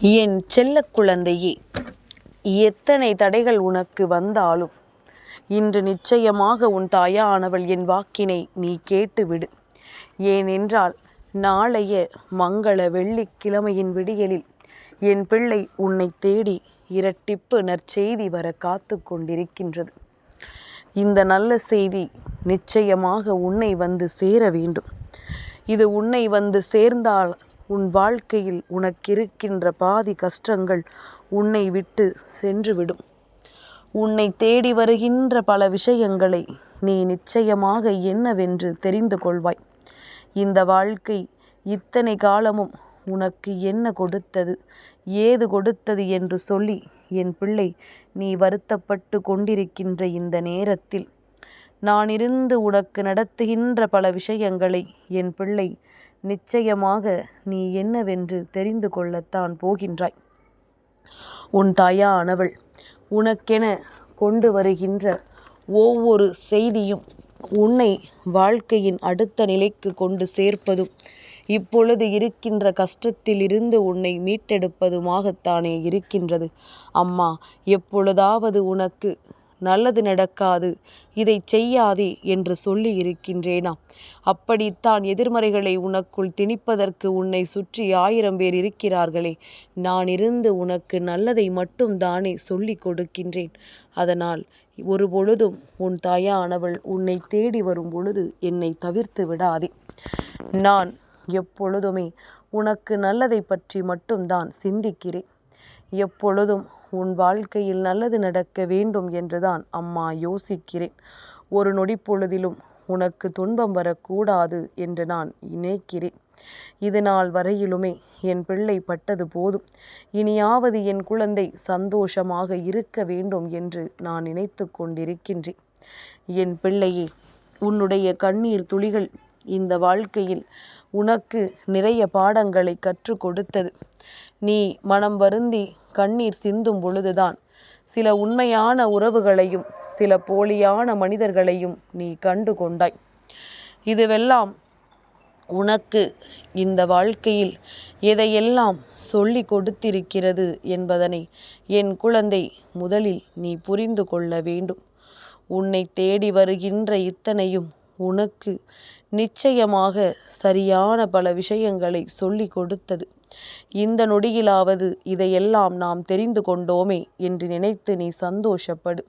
என் செல்ல குழந்தையே எத்தனை தடைகள் உனக்கு வந்தாலும் இன்று நிச்சயமாக உன் தாயானவள் என் வாக்கினை நீ கேட்டுவிடு. ஏனென்றால் நாளைய மங்கள வெள்ளிக்கிழமையின் விடியலில் என் பிள்ளை உன்னை தேடி இரட்டிப்பு நற்செய்தி வர காத்து கொண்டிருக்கின்றது. இந்த நல்ல செய்தி நிச்சயமாக உன்னை வந்து சேர வேண்டும். இது உன்னை வந்து சேர்ந்தால் உன் வாழ்க்கையில் உனக்கிருக்கின்ற பாதி கஷ்டங்கள் உன்னை விட்டு சென்றுவிடும். உன்னை தேடி வருகின்ற பல விஷயங்களை நீ நிச்சயமாக என்னவென்று தெரிந்து கொள்வாய். இந்த வாழ்க்கை இத்தனை காலமும் உனக்கு என்ன கொடுத்தது ஏது கொடுத்தது என்று சொல்லி என் பிள்ளை நீ வருத்தப்பட்டு கொண்டிருக்கின்ற இந்த நேரத்தில் நான் இருந்து உனக்கு நடத்துகின்ற பல விஷயங்களை என் பிள்ளை நிச்சயமாக நீ என்னவென்று தெரிந்து கொள்ளத்தான் போகின்றாய். உன் தாயானவள் உனக்கென கொண்டு வருகின்ற ஒவ்வொரு செய்தியும் உன்னை வாழ்க்கையின் அடுத்த நிலைக்கு கொண்டு சேர்ப்பதும் இப்பொழுது இருக்கின்ற கஷ்டத்தில் இருந்து உன்னை மீட்டெடுப்பதுமாகத்தானே இருக்கின்றது. அம்மா எப்பொழுதாவது உனக்கு நல்லது நடக்காது இதை செய்யாதே என்று சொல்லி இருக்கின்றேனா அப்படித்தான் எதிர்மறைகளை உனக்குள் திணிப்பதற்கு உன்னை சுற்றி ஆயிரம் பேர் இருக்கிறார்களே நான் இருந்து உனக்கு நல்லதை மட்டும் தானே சொல்லி கொடுக்கின்றேன். அதனால் ஒரு பொழுதும் உன் தாயானவள் உன்னை தேடி வரும் பொழுது என்னை தவிர்த்து விடாதே. நான் எப்பொழுதுமே உனக்கு நல்லதை பற்றி மட்டும்தான் சிந்திக்கிறேன். எப்பொழுதும் உன் வாழ்க்கையில் நல்லது நடக்க வேண்டும் என்றுதான் அம்மா யோசிக்கிறேன். ஒரு நொடி பொழுதிலும் உனக்கு துன்பம் வரக்கூடாது என்று நான் நினைக்கிறேன். இது நாள் வரையிலுமே என் பிள்ளை பட்டது போதும். இனியாவது என் குழந்தை சந்தோஷமாக இருக்க வேண்டும் என்று நான் நினைத்து கொண்டிருக்கின்றேன். என் பிள்ளையே உன்னுடைய கண்ணீர் துளிகள் இந்த வாழ்க்கையில் உனக்கு நிறைய பாடங்களை கற்றுக் கொடுத்தது. நீ மனம் வருந்தி கண்ணீர் சிந்தும் பொழுதுதான். சில உண்மையான உறவுகளையும் சில போலியான மனிதர்களையும் நீ கண்டு கொண்டாய். இதுவெல்லாம் உனக்கு இந்த வாழ்க்கையில் எதையெல்லாம் சொல்லி கொடுத்திருக்கிறது என்பதனை என் குழந்தை முதலில் நீ புரிந்து கொள்ள வேண்டும். உன்னை தேடி வருகின்ற இத்தனையும் உனக்கு நிச்சயமாக சரியான பல விஷயங்களை சொல்லி கொடுத்தது. இந்த நொடியிலாவது இதையெல்லாம் நாம் தெரிந்து கொண்டோமே என்று நினைத்து நீ சந்தோஷப்படு.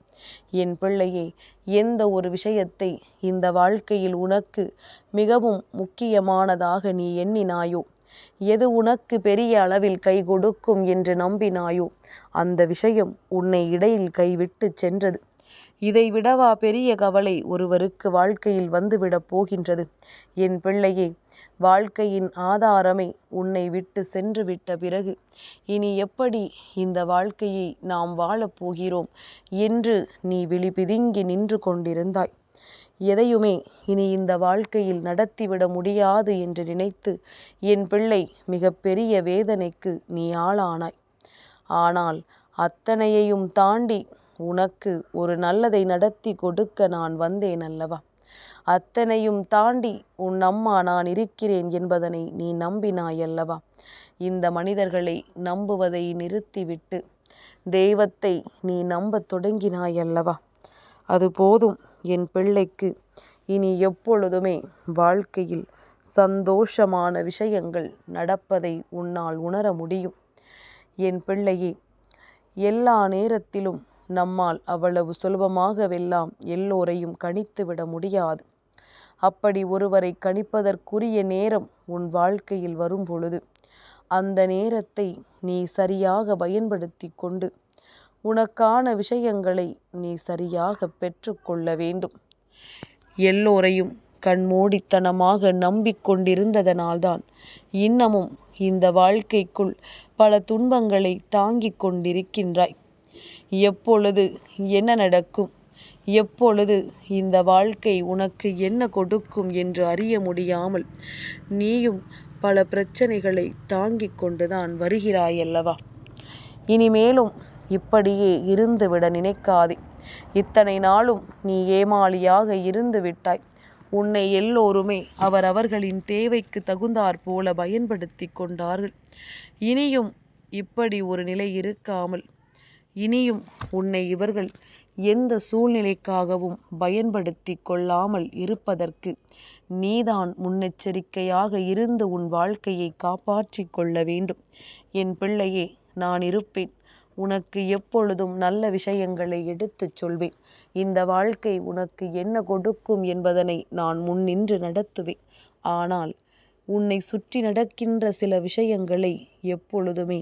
என் பிள்ளையே எந்த ஒரு விஷயத்தை இந்த வாழ்க்கையில் உனக்கு மிகவும் முக்கியமானதாக நீ எண்ணினாயோ எது உனக்கு பெரிய அளவில் கை கொடுக்கும் என்று நம்பினாயோ அந்த விஷயம் உன்னை இடையில் கைவிட்டு சென்றது. இதை விடவா பெரிய கவலை ஒருவருக்கு வாழ்க்கையில் வந்துவிடப் போகின்றது? என் பிள்ளையே வாழ்க்கையின் ஆதாரமே உன்னை விட்டு சென்று விட்ட பிறகு இனி எப்படி இந்த வாழ்க்கையை நாம் வாழப்போகிறோம் என்று நீ விழிபிதுங்கி நின்று கொண்டிருந்தாய்? எதையுமே இனி இந்த வாழ்க்கையில் நடத்திவிட முடியாது என்று நினைத்து என் பிள்ளை மிகப்பெரிய வேதனைக்கு நீ ஆளானாய். ஆனால் அத்தனையையும் தாண்டி உனக்கு ஒரு நல்லதை நடத்தி கொடுக்க நான் வந்தேன் அல்லவா? அத்தனையும் தாண்டி உன் அம்மா நான் இருக்கிறேன் என்பதனை நீ நம்பினாய் அல்லவா? இந்த மனிதர்களை நம்புவதை நிறுத்திவிட்டு தெய்வத்தை நீ நம்பத் தொடங்கினாய் அல்லவா? அது போதும் என் பிள்ளைக்கு. இனி எப்பொழுதுமே வாழ்க்கையில் சந்தோஷமான விஷயங்கள் நடப்பதை உன்னால் உணர முடியும். என் பிள்ளையே எல்லா நேரத்திலும் நம்மால் அவ்வளவு சுலபமாகவெல்லாம் எல்லோரையும் கணித்துவிட முடியாது. அப்படி ஒருவரை கணிப்பதற்குரிய நேரம் உன் வாழ்க்கையில் வரும் பொழுது அந்த நேரத்தை நீ சரியாக பயன்படுத்தி கொண்டு உனக்கான விஷயங்களை நீ சரியாக பெற்றுக்கொள்ள வேண்டும். எல்லோரையும் கண்மூடித்தனமாக நம்பிக்கொண்டிருந்ததனால்தான் இன்னமும் இந்த வாழ்க்கைக்குள் பல துன்பங்களை தாங்கிக் கொண்டிருக்கின்றாய். எப்பொழுது என்ன நடக்கும்? எப்பொழுது இந்த வாழ்க்கை உனக்கு என்ன கொடுக்கும் என்று அறிய முடியாமல் நீயும் பல பிரச்சனைகளை தாங்கிக் கொண்டுதான் வருகிறாயல்லவா? இனிமேலும் இப்படியே இருந்துவிட நினைக்காதே. இத்தனை நாளும் நீ ஏமாளியாக இருந்து விட்டாய் உன்னை எல்லோருமே அவரவர்களின் தேவைக்கு தகுந்தாற் போல பயன்படுத்தி கொண்டார்கள். இனியும் இப்படி ஒரு நிலை இருக்காமல் இனியும் உன்னை இவர்கள் எந்த சூழ்நிலைக்காகவும் பயன்படுத்தி கொள்ளாமல் இருப்பதற்கு நீதான் முன்னெச்சரிக்கையாக இருந்து உன் வாழ்க்கையை காப்பாற்றி கொள்ள வேண்டும். என் பிள்ளையே நான் இருப்பேன். உனக்கு எப்பொழுதும் நல்ல விஷயங்களை எடுத்துச் சொல்வேன். இந்த வாழ்க்கை உனக்கு என்ன கொடுக்கும் என்பதனை நான் முன்னின்று நடத்துவேன். ஆனால் உன்னை சுற்றி நடக்கின்ற சில விஷயங்களை எப்பொழுதுமே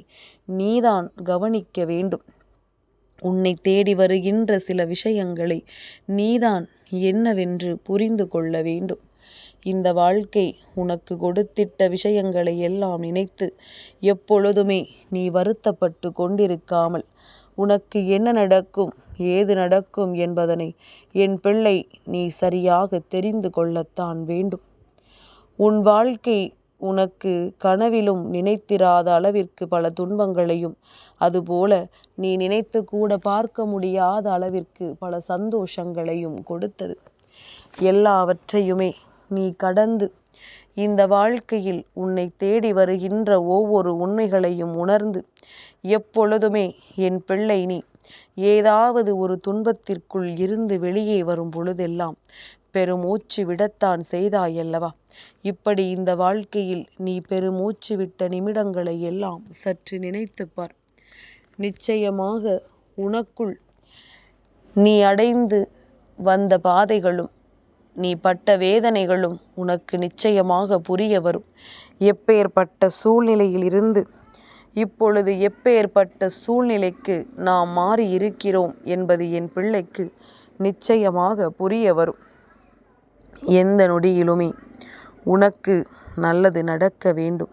நீதான் கவனிக்க வேண்டும். உன்னை தேடி வருகின்ற சில விஷயங்களை நீதான் என்னவென்று புரிந்து கொள்ள வேண்டும். இந்த வாழ்க்கை உனக்கு கொடுத்திட்ட விஷயங்களை எல்லாம் நினைத்து எப்பொழுதுமே நீ வருத்தப்பட்டு கொண்டிருக்காமல் உனக்கு என்ன நடக்கும் ஏது நடக்கும் என்பதனை என் பிள்ளை நீ சரியாக தெரிந்து கொள்ளத்தான் வேண்டும். உன் வாழ்க்கை உனக்கு கனவிலும் நினைத்திராத அளவிற்கு பல துன்பங்களையும் அதுபோல நீ நினைத்து கூட பார்க்க முடியாத அளவிற்கு பல சந்தோஷங்களையும் கொடுத்தது. எல்லாவற்றையுமே நீ கடந்து இந்த வாழ்க்கையில் உன்னை தேடி வருகின்ற ஒவ்வொரு உண்மைகளையும் உணர்ந்து எப்பொழுதுமே என் பிள்ளை நீ ஏதாவது ஒரு துன்பத்திற்குள் இருந்து வெளியே வரும் பொழுதெல்லாம் பெருமூச்சு விடத்தான் செய்தாயல்லவா இப்படி இந்த வாழ்க்கையில் நீ பெருமூச்சு விட்ட நிமிடங்களை எல்லாம் சற்று நினைத்துப்பார் நிச்சயமாக உனக்குள் நீ அடைந்து வந்த பாதைகளும் நீ பட்ட வேதனைகளும் உனக்கு நிச்சயமாக புரிய வரும். எப்பேற்பட்ட சூழ்நிலையில் இருந்து இப்பொழுது எப்பேற்பட்ட சூழ்நிலைக்கு நாம் மாறி இருக்கிறோம் என்பது என் பிள்ளைக்கு நிச்சயமாக புரிய வரும். எந்த நொடியிலுமே உனக்கு நல்லது நடக்க வேண்டும்.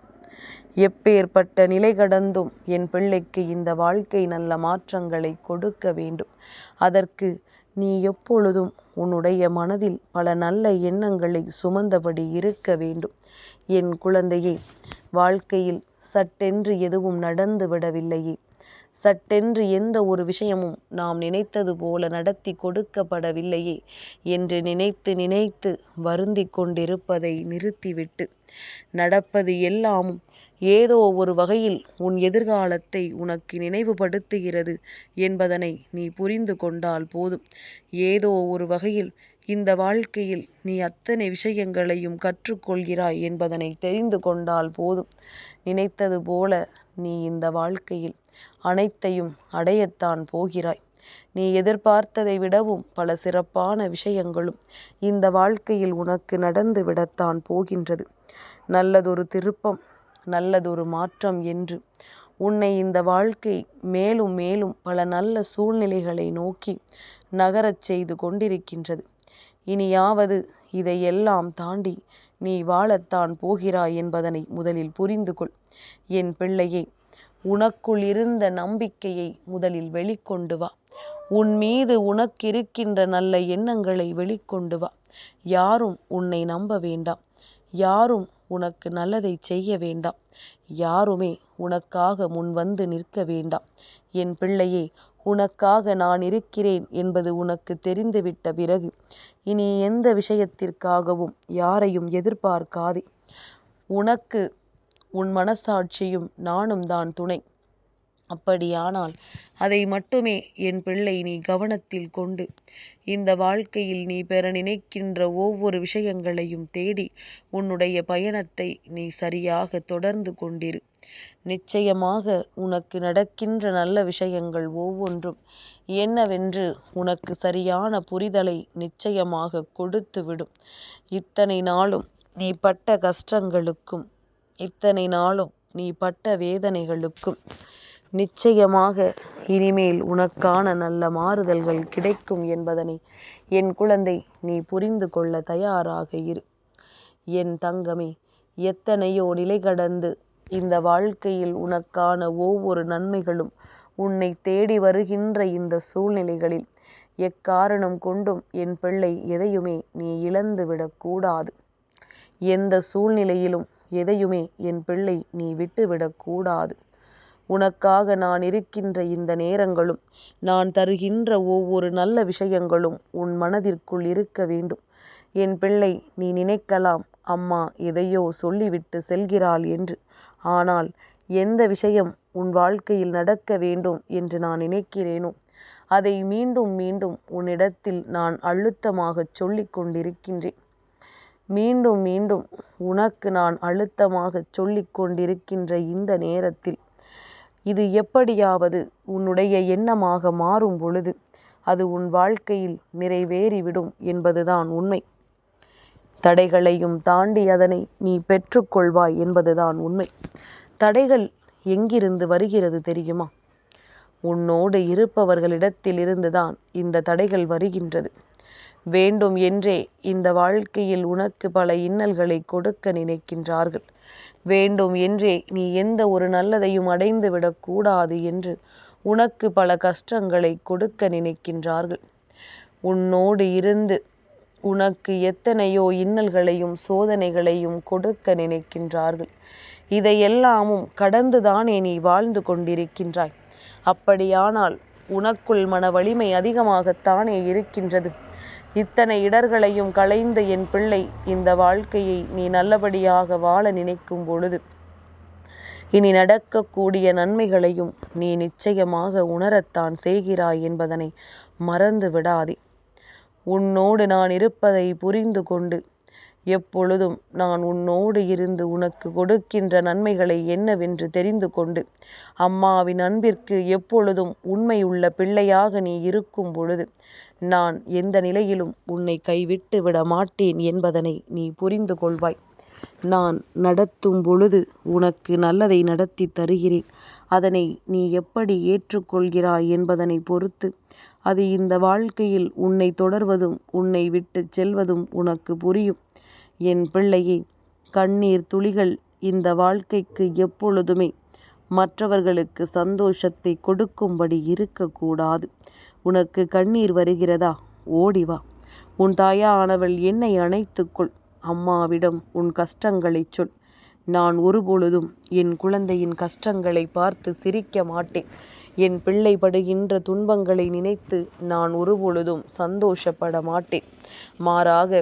எப்பேற்பட்ட நிலை கடந்தும் என் பிள்ளைக்கு இந்த வாழ்க்கை நல்ல மாற்றங்களை கொடுக்க வேண்டும். அதற்கு நீ எப்பொழுதும் உன்னுடைய மனதில் பல நல்ல எண்ணங்களை சுமந்தபடி இருக்க வேண்டும். என் குழந்தையே வாழ்க்கையில் சட்டென்று எதுவும் நடந்து விடவில்லையே. சட்டென்று எந்த ஒரு விஷயமும் நாம் நினைத்தது போல நடத்தி கொடுக்கப்படவில்லையே என்று நினைத்து நினைத்து வருந்தி கொண்டிருப்பதை நிறுத்திவிட்டு நடப்பது எல்லாமும் ஏதோ ஒரு வகையில் உன் எதிர்காலத்தை உனக்கு நினைவுபடுத்துகிறது என்பதனை நீ புரிந்து கொண்டால் போதும். ஏதோ ஒரு வகையில் இந்த வாழ்க்கையில் நீ அத்தனை விஷயங்களையும் கற்றுக்கொள்கிறாய் என்பதனை தெரிந்து கொண்டால் போதும். நினைத்தது போல நீ இந்த வாழ்க்கையில் அனைத்தையும் அடையத்தான் போகிறாய். நீ எதிர்பார்த்ததை விடவும் பல சிறப்பான விஷயங்களும் இந்த வாழ்க்கையில் உனக்கு நடந்து விடத்தான் போகின்றது. நல்லதொரு திருப்பம் நல்லதொரு மாற்றம் என்று உன்னை இந்த வாழ்க்கை மேலும் மேலும் பல நல்ல சூழ்நிலைகளை நோக்கி நகரச் செய்து கொண்டிருக்கின்றது. இனியாவது இதையெல்லாம் தாண்டி நீ வாழத்தான் போகிறாய் என்பதனை முதலில் புரிந்து கொள் என் பிள்ளையை உனக்குள் இருந்த நம்பிக்கையை முதலில் வெளிக்கொண்டு வா. உன் மீது உனக்கிருக்கின்ற நல்ல எண்ணங்களை வெளிக்கொண்டு வா. யாரும் உன்னை நம்ப வேண்டாம். யாரும் உனக்கு நல்லதை செய்ய வேண்டாம். யாருமே உனக்காக முன் வந்து நிற்க வேண்டாம். என் பிள்ளையே உனக்காக நான் இருக்கிறேன் என்பது உனக்கு தெரிந்துவிட்ட பிறகு இனி எந்த விஷயத்திற்காகவும் யாரையும் எதிர்பார்க்காதே. உனக்கு உன் மனசாட்சியும் நானும் தான் துணை. அப்படியானால் அதை மட்டுமே என் பிள்ளை நீ கவனத்தில் கொண்டு இந்த வாழ்க்கையில் நீ பெற நினைக்கின்ற ஒவ்வொரு விஷயங்களையும் தேடி உன்னுடைய பயணத்தை நீ சரியாக தொடர்ந்து கொண்டிரு. நிச்சயமாக உனக்கு நடக்கின்ற நல்ல விஷயங்கள் ஒவ்வொன்றும் என்னவென்று உனக்கு சரியான புரிதலை நிச்சயமாக கொடுத்துவிடும். இத்தனை நாளும் நீ பட்ட கஷ்டங்களுக்கும் இத்தனை நாளும் நீ பட்ட வேதனைகளுக்கும் நிச்சயமாக இனிமேல் உனக்கான நல்ல மாறுதல்கள் கிடைக்கும் என்பதனை என் குழந்தை நீ புரிந்து கொள்ள தயாராக இரு. என் தங்கமே எத்தனையோ நிலை கடந்து இந்த வாழ்க்கையில் உனக்கான ஒவ்வொரு நன்மைகளும் உன்னை தேடி வருகின்ற இந்த சூழ்நிலைகளில் எக்காரணம் கொண்டும் என் பிள்ளை எதையுமே நீ இழந்து விடக்கூடாது எந்த சூழ்நிலையிலும் எதையுமே என் பிள்ளை நீ விட்டுவிடக்கூடாது உனக்காக நான் இருக்கின்ற இந்த நேரங்களும் நான் தருகின்ற ஒவ்வொரு நல்ல விஷயங்களும் உன் மனதிற்குள் இருக்க வேண்டும். என் பிள்ளை நீ நினைக்கலாம் அம்மா எதையோ சொல்லிவிட்டு செல்கிறாள் என்று. ஆனால் எந்த விஷயம் உன் வாழ்க்கையில் நடக்க வேண்டும் என்று நான் நினைக்கிறேனோ அதை மீண்டும் மீண்டும் உன்னிடத்தில் நான் அழுத்தமாகச் சொல்லிக் கொண்டிருக்கின்றேன். மீண்டும் மீண்டும் உனக்கு நான் அழுத்தமாகச் சொல்லிக் கொண்டிருக்கின்ற இந்த நேரத்தில் இது எப்படியாவது உன்னுடைய எண்ணமாக மாறும் பொழுது அது உன் வாழ்க்கையில் நிறைவேறிவிடும் என்பதுதான் உண்மை. தடைகளையும் தாண்டி அதனை நீ பெற்றுக்கொள்வாய் என்பதுதான் உண்மை. தடைகள் எங்கிருந்து வருகிறது தெரியுமா? உன்னோடு இருப்பவர்களிடத்தில் இருந்துதான் இந்த தடைகள் வருகின்றது. வேண்டும் என்றே இந்த வாழ்க்கையில் உனக்கு பல இன்னல்களை கொடுக்க நினைக்கின்றார்கள். வேண்டும் என்றே நீ எந்த ஒரு நல்லதையும் அடைந்து விடக்கூடாது என்று உனக்கு பல கஷ்டங்களை கொடுக்க நினைக்கின்றார்கள். உன்னோடு இருந்து உனக்கு எத்தனையோ இன்னல்களையும் சோதனைகளையும் கொடுக்க நினைக்கின்றார்கள். இதையெல்லாமும் கடந்துதானே நீ வாழ்ந்து கொண்டிருக்கின்றாய். அப்படியானால் உனக்குள் மன வலிமை அதிகமாகத்தானே இருக்கின்றது. இத்தனை இடர்களையும் களைந்த என் பிள்ளை இந்த வாழ்க்கையை நீ நல்லபடியாக வாழ நினைக்கும் பொழுது இனி நடக்கக்கூடிய நன்மைகளையும் நீ நிச்சயமாக உணரத்தான் செய்கிறாய் என்பதனை மறந்து விடாதே. உன்னோடு நான் இருப்பதை புரிந்து கொண்டு எப்பொழுதும் நான் உன்னோடு இருந்து உனக்கு கொடுக்கின்ற நன்மைகளை என்னவென்று தெரிந்து கொண்டு அம்மாவின் அன்பிற்கு எப்பொழுதும் உண்மையுள்ள பிள்ளையாக நீ இருக்கும் பொழுது நான் எந்த நிலையிலும் உன்னை கைவிட்டு விட மாட்டேன் என்பதனை நீ புரிந்து கொள்வாய். நான் நடத்தும் பொழுது உனக்கு நல்லதை நடத்தி தருகிறேன். அதனை நீ எப்படி ஏற்றுக்கொள்கிறாய் என்பதனை பொறுத்து அது இந்த வாழ்க்கையில் உன்னை தொடர்வதும் உன்னை விட்டு செல்வதும் உனக்கு புரியும். என் பிள்ளையே கண்ணீர் துளிகள் இந்த வாழ்க்கைக்கு எப்பொழுதுமே மற்றவர்களுக்கு சந்தோஷத்தை கொடுக்கும்படி இருக்கக்கூடாது. உனக்கு கண்ணீர் வருகிறதா? ஓடிவா உன் தாயானவள் என்னை அணைத்துக்கொள் அம்மாவிடம் உன் கஷ்டங்களைச் சொல். நான் ஒருபொழுதும் என் குழந்தையின் கஷ்டங்களை பார்த்து சிரிக்க மாட்டேன். என் பிள்ளை படுகின்ற துன்பங்களை நினைத்து நான் ஒருபொழுதும் சந்தோஷப்பட மாட்டேன். மாறாக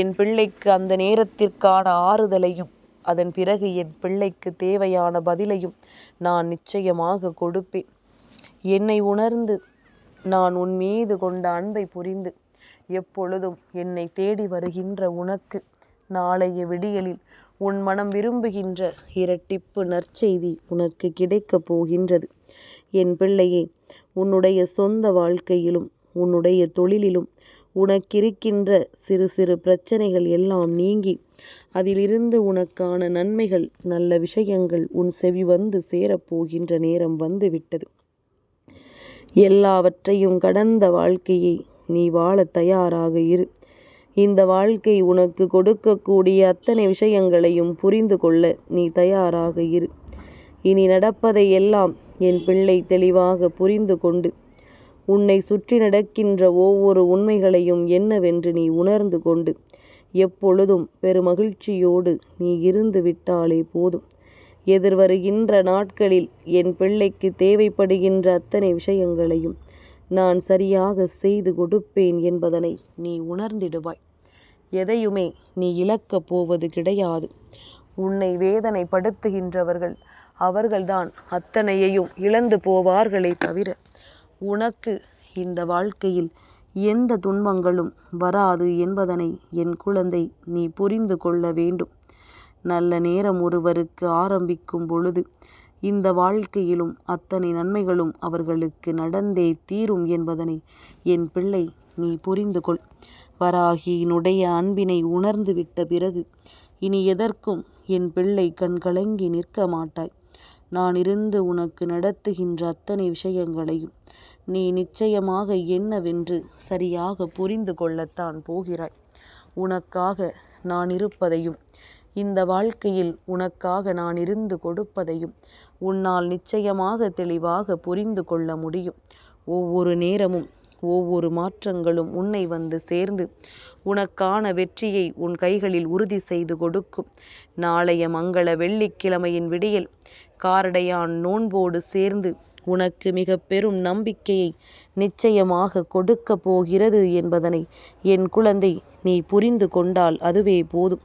என் பிள்ளைக்கு அந்த நேரத்திற்கான ஆறுதலையும் அதன் பிறகு என் பிள்ளைக்கு தேவையான பதிலையும் நான் நிச்சயமாக கொடுப்பேன். என்னை உணர்ந்து நான் உன் மீது கொண்ட அன்பை புரிந்து எப்பொழுதும் என்னை தேடி வருகின்ற உனக்கு நாளைய விடியலில் உன் மனம் விரும்புகின்ற இரட்டிப்பு நற்செய்தி உனக்கு கிடைக்கப் போகின்றது. என் பிள்ளையே உன்னுடைய சொந்த வாழ்க்கையிலும் உன்னுடைய தொழிலிலும் உனக்கிருக்கின்ற சிறு சிறு பிரச்சனைகள் எல்லாம் நீங்கி அதிலிருந்து உனக்கான நன்மைகள் நல்ல விஷயங்கள் உன் செவி வந்து சேரப்போகின்ற நேரம் வந்துவிட்டது எல்லாவற்றையும் கடந்த வாழ்க்கையை நீ வாழ தயாராக இரு. இந்த வாழ்க்கை உனக்கு கொடுக்கக்கூடிய அத்தனை விஷயங்களையும் புரிந்து கொள்ள நீ தயாராக இரு. இனி நடப்பதை எல்லாம் என் பிள்ளை தெளிவாக புரிந்து கொண்டு உன்னை சுற்றி நடக்கின்ற ஒவ்வொரு உண்மைகளையும் என்னவென்று நீ உணர்ந்து கொண்டு எப்பொழுதும் பெருமகிழ்ச்சியோடு நீ இருந்து விட்டாலே போதும். எதிர்வருகின்ற நாட்களில் என் பிள்ளைக்கு தேவைப்படுகின்ற அத்தனை விஷயங்களையும் நான் சரியாக செய்து கொடுப்பேன் என்பதனை நீ உணர்ந்திடுவாய். எதையுமே நீ இழக்கப் போவது கிடையாது. உன்னை வேதனைப்படுத்துகின்றவர்கள் அவர்கள்தான் அத்தனையையும் இழந்து போவார்களே தவிர உனக்கு இந்த வாழ்க்கையில் எந்த துன்பங்களும் வராது என்பதனை என் குழந்தை நீ புரிந்து கொள்ள வேண்டும். நல்ல நேரம் ஒருவருக்கு ஆரம்பிக்கும் பொழுது இந்த வாழ்க்கையிலும் அத்தனை நன்மைகளும் அவர்களுக்கு நடந்தே தீரும் என்பதனை என் பிள்ளை நீ புரிந்து கொள். வராகியினுடைய அன்பினை உணர்ந்து விட்ட பிறகு இனி எதற்கும் என் பிள்ளை கண்கலங்கி நிற்க மாட்டாய். நான் இருந்து உனக்கு நடத்துகின்ற அத்தனை விஷயங்களையும் நீ நிச்சயமாக என்னவென்று சரியாக புரிந்து கொள்ளத்தான் போகிறாய். உனக்காக நான் இருப்பதையும் இந்த வாழ்க்கையில் உனக்காக நான் இருந்து கொடுப்பதையும் உன்னால் நிச்சயமாக தெளிவாக புரிந்து கொள்ள முடியும். ஒவ்வொரு நேரமும் ஒவ்வொரு மாற்றங்களும் உன்னை வந்து சேர்ந்து உனக்கான வெற்றியை உன் கைகளில் உறுதி செய்து கொடுக்கும். நாளைய மங்கள வெள்ளிக்கிழமையின் விடியல் காரடையான் நோன்போடு சேர்ந்து உனக்கு மிக பெரும் நம்பிக்கையை நிச்சயமாக கொடுக்க போகிறது என்பதனை என் குழந்தை நீ புரிந்து கொண்டால் அதுவே போதும்.